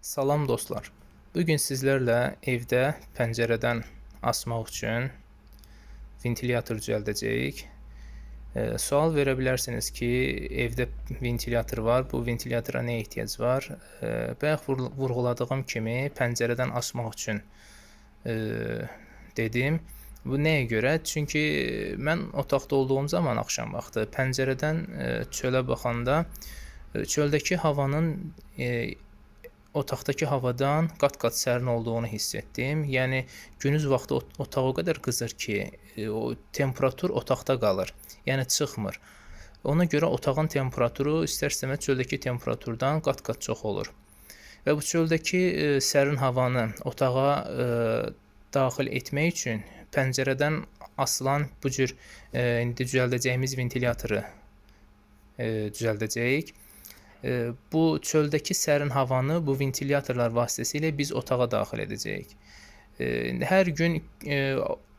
Salam dostlar. Bugün sizlərlə evdə pəncərədən asmaq üçün ventilyator düzəldəcəyik. E, sual verə ki, evdə ventilyator var, bu ventilyatora nə ehtiyac var? E, bayaq vur- vurğuladığım kimi pəncərədən asmaq üçün e, dedim. Bu nəyə görə? Çünki mən otaqda olduğum zaman axşam vaxtı pəncərədən e, çölə baxanda e, çöldəki havanın otaqdakı havadan qat-qat sərin olduğunu hiss etdim. Yəni gündüz vaxtı ot- otaq o qədər qızır ki, e, o temperatur otaqda qalır. Yəni çıxmır. Ona görə otağın temperaturu istər-istəməz çöldəki temperaturdan qat-qat çox olur. Və bu çöldəki e, sərin havanı otağa e, daxil etmək üçün pəncərədən asılan bu cür e, indi düzəldəcəyimiz ventilatoru e, düzəldəcəyik. Bu çöldəki sərin havanı bu ventilyatorlar vasitəsilə biz otağa daxil edəcəyik. Hər gün e,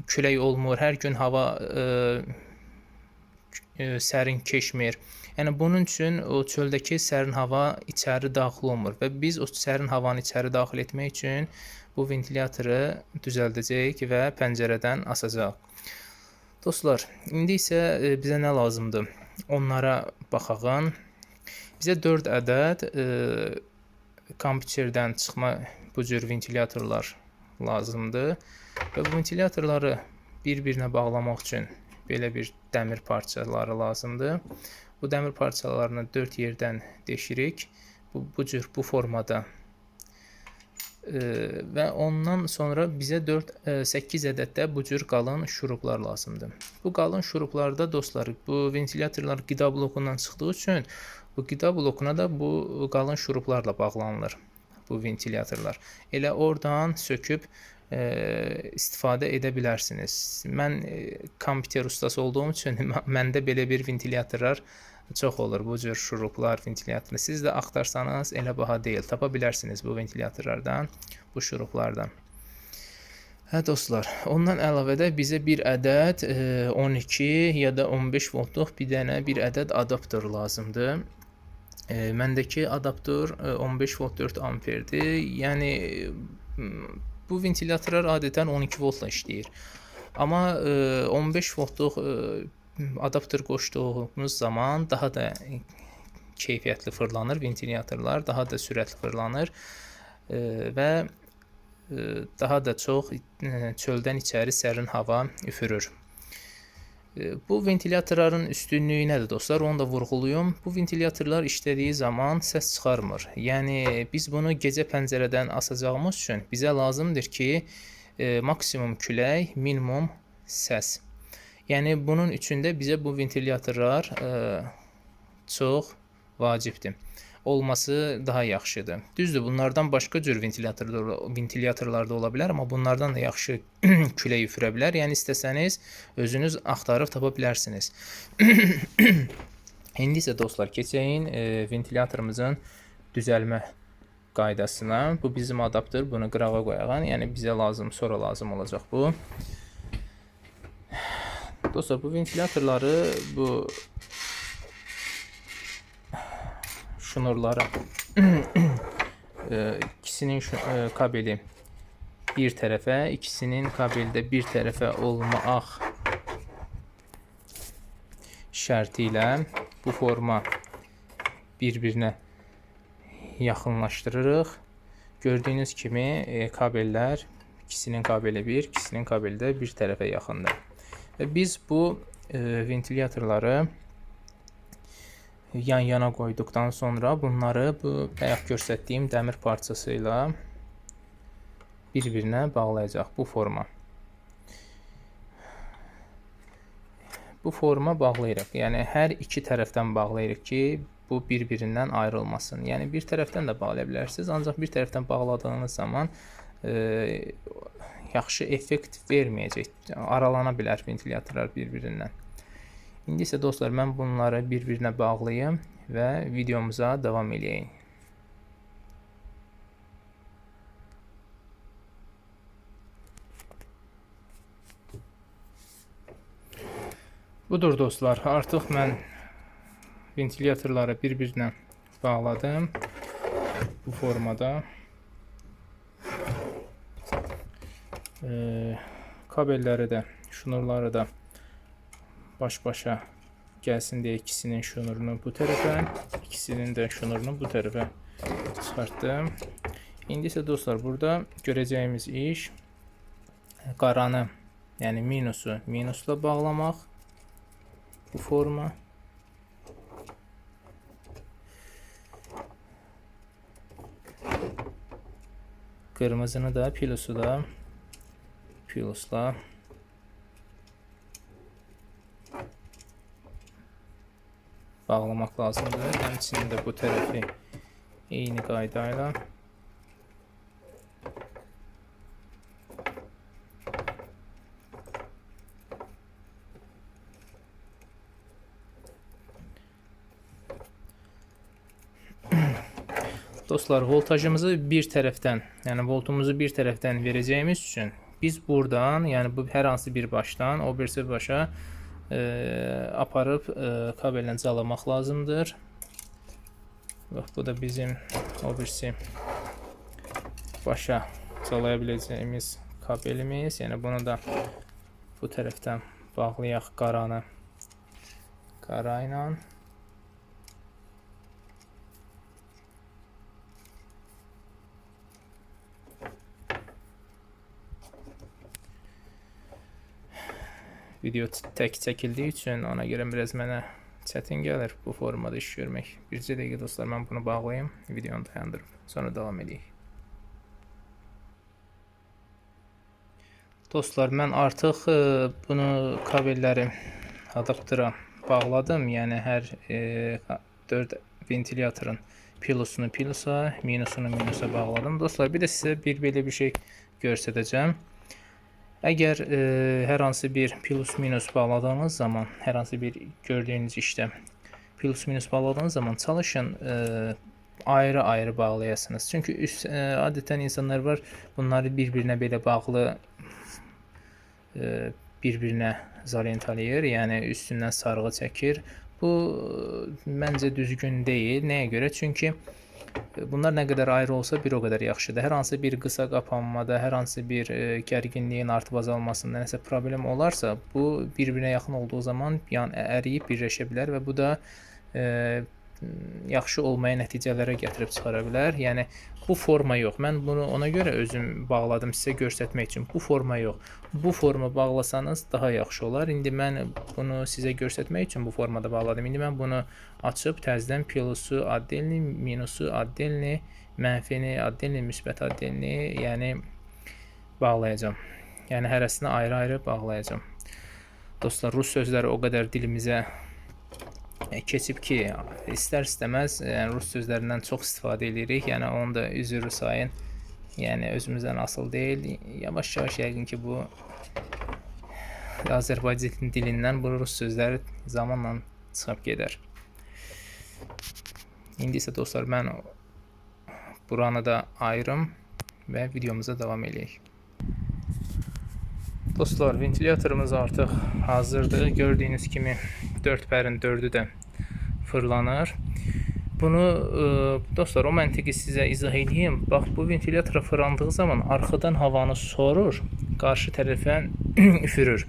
külək olmur, hər gün hava e, e, sərin keçmir. Yəni bunun üçün o çöldəki sərin hava içəri daxil olmur və biz o sərin havanı içəri daxil etmək üçün bu ventilatoru düzəldəcəyik və pəncərədən asacağıq. Dostlar, indi isə bizə nə lazımdır? Onlara baxağın. Bizə 4 ədəd e, kompüterdən çıxma bu cür ventilyatorlar lazımdır. Və bu ventilyatorları bir-birinə bağlamaq üçün belə bir dəmir parçaları lazımdır. Bu dəmir parçalarını 4 yerdən deşirik. Bu bu cür bu formada e, və ondan sonra bizə 4 e, 8 ədəd də bu cür qalın şuruplar lazımdır. Bu qalın şuruplarda dostlar, bu ventilyatorlar qida blokundan çıxdığı üçün bu qida blokuna da bu qalın şuruplarla bağlanılır bu ventilyatorlar. Elə oradan söküb e, istifadə edə bilərsiniz. Mən e, kompüter ustası olduğum üçün məndə belə bir ventilyatorlar çox olur. Bu cür şuruplar, ventilyatorlar. Siz də axtarsanız elə baha deyil. Tapa bilərsiniz bu ventilyatorlardan, bu şuruplardan. Hə dostlar, ondan əlavə də bizə bir ədəd e, 12 ya da 15 voltluq bir dənə bir ədəd adapter lazımdır. E, məndəki adapter e, 15 volt 4 amperdir. Yəni bu ventilyatorlar adətən 12 voltla işləyir. Amma e, 15 voltluq e, adapter qoşduğumuz zaman daha da keyfiyyətli fırlanır ventilyatorlar, daha da sürətli fırlanır e, və e, daha da çox e, çöldən içəri sərin hava üfürür. E, Bu ventilyatorların üstünlüyü nədir dostlar? Onu da vurğuluyum. Bu ventilyatorlar işlədiyi zaman səs çıxarmır. Yəni biz bunu gecə pəncərədən asacağımız üçün bizə lazımdır ki, e, maksimum külək, minimum səs. Yəni bunun üçün də bizə bu ventilyatorlar e, çox vacibdir. Olması daha yaxşıdır. Düzdür, bunlardan başqa cür ventilyatorlar ventilyatorlar da ola bilər, amma bunlardan da yaxşı külək üfürə bilər. Yəni istəsəniz özünüz axtarıb tapa bilərsiniz. İndi isə dostlar keçəyin e, ventilyatorumuzun düzəlmə qaydasına. Bu bizim adapter. Bunu qırağa qoyağın. Yəni bizə lazım, sonra lazım olacaq bu. Dostlar bu ventilyatorları bu şnurları e, ikisinin şu, e, kabeli bir tərəfə, ikisinin kabeli də bir tərəfə olmaq şərti ilə bu forma bir-birinə yaxınlaşdırırıq. Gördüyünüz kimi e, kabellər ikisinin kabeli bir, ikisinin kabeli də bir tərəfə yaxındır. Və biz bu e, ventilyatorları yan-yana qoyduqdan sonra bunları bu bayaq göstərdiyim dəmir parçası ilə bir-birinə bağlayacaq bu forma. Bu forma bağlayırıq. Yəni hər iki tərəfdən bağlayırıq ki, bu bir-birindən ayrılmasın. Yəni bir tərəfdən də bağlaya bilərsiniz, ancaq bir tərəfdən bağladığınız zaman e, yaxşı effekt verməyəcək. Aralana bilər ventilyatorlar bir-birindən. İndi isə dostlar mən bunları bir-birinə bağlayım və videomuza davam eləyək. Budur dostlar, artıq mən ventilyatorları bir-birinə bağladım bu formada. E, kabelləri də, şunurları da baş-başa gəlsin deyə ikisinin şnurunu bu tərəfə, ikisinin də şnurunu bu tərəfə çıxartdım. İndi isə dostlar, burada görəcəyimiz iş qaranı, yəni minusu minusla bağlamaq bu forma. Qırmızını da, pilosu da pilosla bağlamaq lazımdır. Həmçinin də bu tərəfi eyni qaydayla Dostlar, voltajımızı bir tərəfdən, yəni voltumuzu bir tərəfdən verəcəyimiz üçün biz buradan, yəni bu hər hansı bir başdan o birisi başa e, aparıb e, kabellə calamaq lazımdır. Bax, bu da bizim o birisi başa calaya biləcəyimiz kabelimiz. Yəni bunu da bu tərəfdən bağlayaq qaranı qara ilə. Video tək çəkildiyi üçün ona görə biraz mənə çətin gəlir bu formada iş görmək. Bircə dəqiqə dostlar, mən bunu bağlayım, videonu dayandırıb, sonra davam edək. Dostlar, mən artıq e, bunu kabelləri adaptera bağladım. Yəni hər e, 4 ventilyatorun pilosunu pilosa, minusunu minusa bağladım. Dostlar, bir də sizə bir belə bir şey göstərəcəm. Əgər e, hər hansı bir plus minus bağladığınız zaman, hər hansı bir gördüyünüz işdə plus minus bağladığınız zaman çalışın e, ayrı-ayrı bağlayasınız. Çünki üst e, adətən insanlar var, bunları bir-birinə belə bağlı e, bir-birinə zalentalayır, yəni üstündən sarğı çəkir. Bu məncə düzgün deyil. Nəyə görə? Çünki Bunlar nə qədər ayrı olsa bir o qədər yaxşıdır. Hər hansı bir qısa qapanmada, hər hansı bir e, gərginliyin artıb azalmasında nəsə problem olarsa, bu bir-birinə yaxın olduğu zaman yəni əriyib birləşə bilər və bu da e, yaxşı olmaya nəticələrə gətirib çıxara bilər. Yəni bu forma yox. Mən bunu ona görə özüm bağladım sizə göstərmək üçün. Bu forma yox. Bu forma bağlasanız daha yaxşı olar. İndi mən bunu sizə göstərmək üçün bu formada bağladım. İndi mən bunu açıb təzədən plusu, addelni, minusu, addelni, mənfini, addelni, müsbət addelni, yəni bağlayacağam. Yəni hərəsini ayrı-ayrı bağlayacağam. Dostlar, rus sözləri o qədər dilimizə keçib ki, istər-istəməz yəni rus sözlərindən çox istifadə edirik. Yəni onu da üzrü sayın. Yəni özümüzdən asıl deyil. Yavaş-yavaş yəqin ki, bu Azərbaycan dilindən bu rus sözləri zamanla çıxıb gedər. İndi isə dostlar mən buranı da ayırım və videomuza davam eləyək. Dostlar, ventilyatorumuz artıq hazırdır. Gördüyünüz kimi 4 pərin 4-ü də fırlanır. Bunu e, dostlar o məntiqi sizə izah edeyim. Bax bu ventilyatora fırlandığı zaman arxadan havanı sorur, qarşı tərəfə üfürür.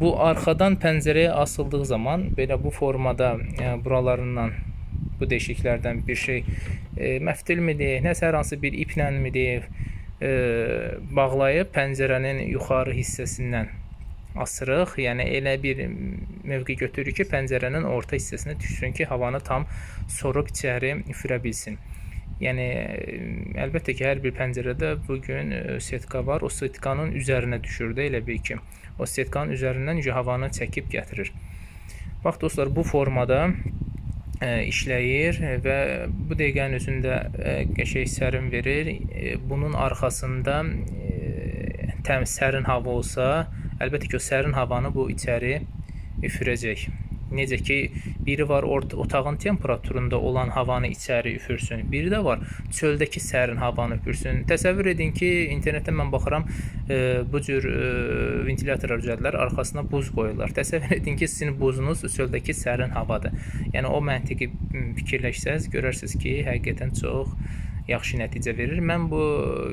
Bu arxadan pəncərəyə asıldığı zaman belə bu formada e, buralarından bu deşiklərdən bir şey e, məftilmidir, nəsə hər hansı bir ipnənmidir, e, bağlayıb pəncərənin yuxarı hissəsindən asırıq. Yəni elə bir mövqe götürürük ki, pəncərənin orta hissəsinə düşsün ki, havanı tam sorub içəri üfürə bilsin. Yəni əlbəttə ki, hər bir pəncərədə bu gün setka var. O setkanın üzərinə düşür də elə bil ki, o setkanın üzərindən havanı çəkib gətirir. Bax dostlar, bu formada ə, işləyir və bu dəqiqənin özündə ə, qəşəng sərin verir. Ə, bunun arxasında ə, təmiz sərin hava olsa, əlbəttə ki, o sərin havanı bu içəri üfürəcək. Necə ki, biri var otağın temperaturunda olan havanı içəri üfürsün, biri də var çöldəki sərin havanı üfürsün. Təsəvvür edin ki, internetdən mən baxıram, e, bu cür e, ventilyatorlar düzəldilər, arxasına buz qoyurlar. Təsəvvür edin ki, sizin buzunuz çöldəki sərin havadır. Yəni o məntiqi fikirləşsəz, görərsiniz ki, həqiqətən çox yaxşı nəticə verir. Mən bu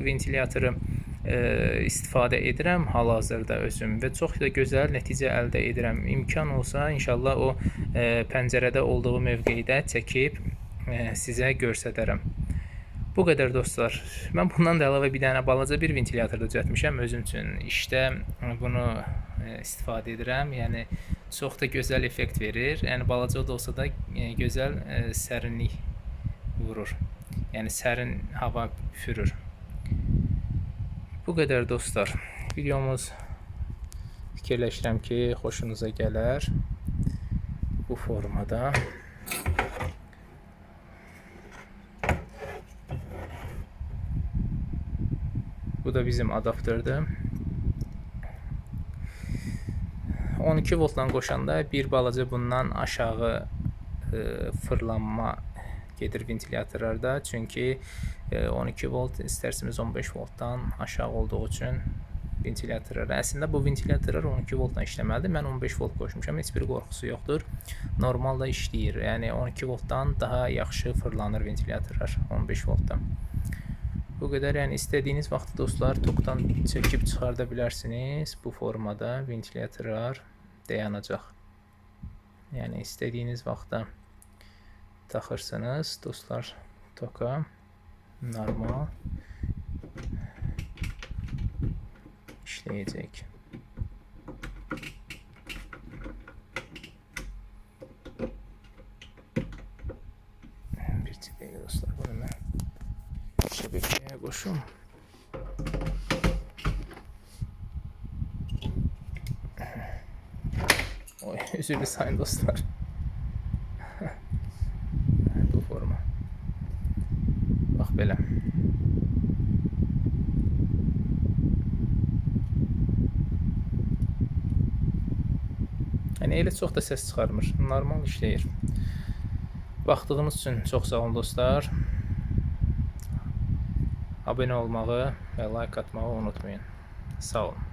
ventilatoru istifadə edirəm hal-hazırda özüm və çox da gözəl nəticə əldə edirəm. İmkan olsa inşallah o e, pəncərədə olduğu mövqedə çəkib e, sizə göstərərəm. Bu qədər dostlar. Mən bundan da əlavə bir dənə balaca bir ventilyator da düzəltmişəm özüm üçün. İşdə bunu e, istifadə edirəm. Yəni çox da gözəl effekt verir. Yəni balaca da olsa da e, gözəl e, sərinlik vurur. Yəni sərin hava üfürür. Bu qədər dostlar. Videomuz fikirləşirəm ki, xoşunuza gələr bu formada. Bu da bizim adaptördur. 12 voltdan qoşanda bir balaca bundan aşağı e, fırlanma gedir ventilyatorlarda. Çünki e, 12 volt istərsiniz 15 voltdan aşağı olduğu üçün ventilyatorlar. Əslində bu ventilyatorlar 12 voltdan işləməlidir. Mən 15 volt qoşmuşam. Heç bir qorxusu yoxdur. Normal da işləyir. Yəni 12 voltdan daha yaxşı fırlanır ventilyatorlar 15 voltdan. Bu qədər, yəni istədiyiniz vaxt dostlar tokdan çəkib çıxarda bilərsiniz. Bu formada ventilyatorlar dayanacaq. Yəni istədiyiniz vaxtda taxırsınız dostlar toka normal işləyəcək. Bir dəqiqə dostlar, bunu mən şəbəkəyə qoşum. Oy, üzrlü sayın dostlar. Bu forma. Belə. Yəni elə çox da səs çıxarmır. Normal işləyir. Baxdığınız üçün çox sağ olun dostlar. Abunə olmağı və like atmağı unutmayın. Sağ olun.